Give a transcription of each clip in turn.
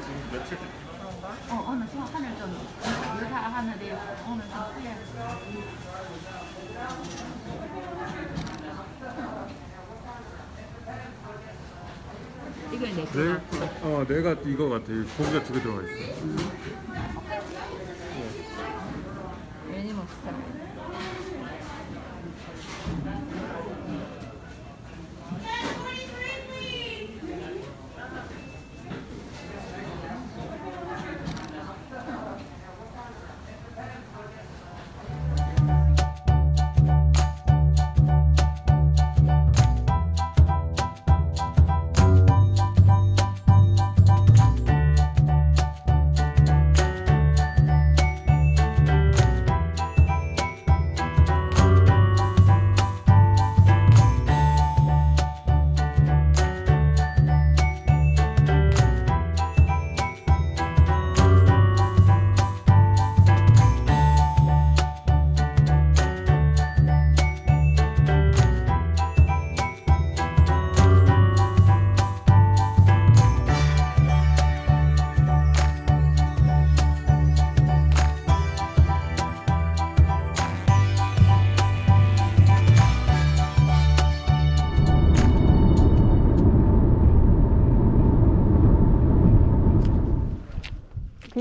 지금 며칠? 어, 오늘 좀 하늘 좀 유사 하늘이 오늘 좀내 뇌, 어, 뇌가 이거 같아. 고기가 두 개 들어가 있어. 애니멀 스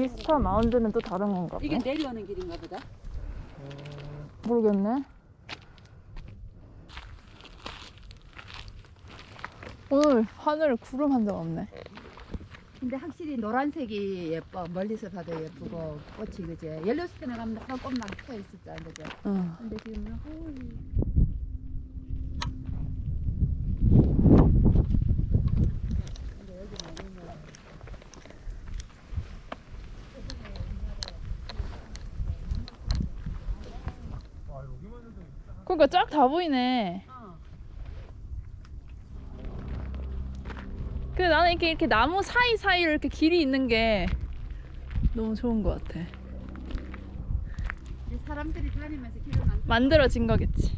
비스타 마운드는 또 다른 건가 봐. 이게 내려오는 길인가 보다. 모르겠네. 오늘 하늘 구름 한 점 없네. 근데 확실히 노란색이 예뻐. 멀리서 봐도 예쁘고 꽃이 그지. 옐로스톤에 가면 한 꽃만 펴 있었잖아, 그죠. 응. 근데 지금 은 어우, 그러니까 쫙 다 보이네. 어. 근데 나는 이렇게 이렇게 나무 사이 사이로 이렇게 길이 있는 게 너무 좋은 것 같아. 사람들이 다니면서 길을 만 만들어진 거겠지.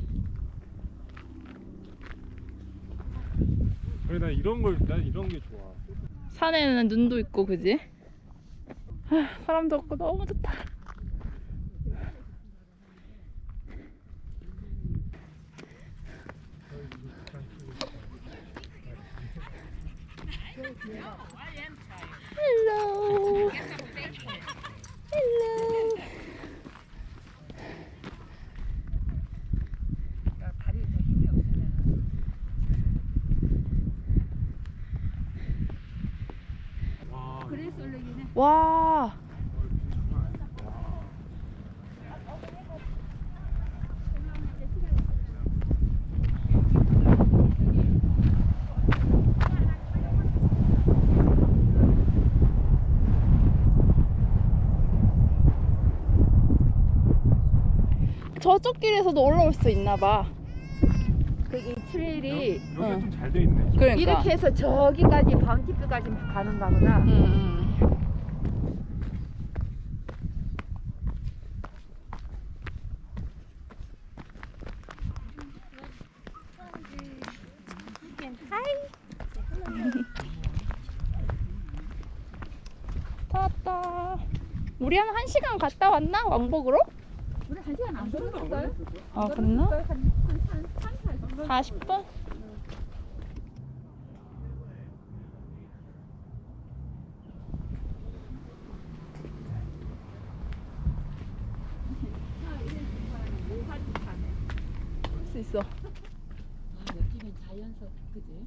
그래, 난 이런 걸, 난 이런 게 좋아. 산에는 눈도 있고 그지? 아, 사람도 없고 너무 좋다. 힘이 없으면. 와, 그래서 올라긴 해. 와. 저쪽 길에서도 올라올 수 있나 봐. 그이 트레일이 여기가 어. 좀잘 돼 있네. 그러니까. 이렇게 해서 저기까지 바운티표까지 가는가 보다. 음, 음. 다 왔다. 우리 한 1시간 갔다 왔나? 왕복으로? 우리 한 시간 안 걸었을걸? 아? 한한 3, 4 40분? 할 수 있어. 느낌이 자연석 그지?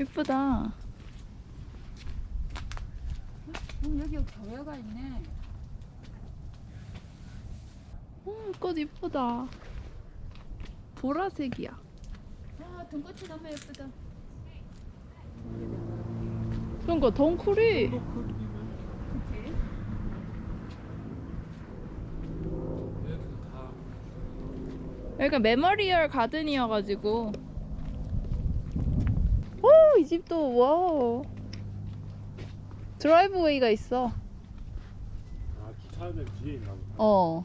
예쁘다. 음, 여기 교회가 있네. 음, 꽃 이쁘다. 보라색이야. 아, 등꽃이 너무 예쁘다. 그러니까 덩쿨이? 여기가 메모리얼 가든이어가지고 오, 이 집도 와우 드라이브웨이가 있어 아, 주차하는 뒤에 있나 보다. 어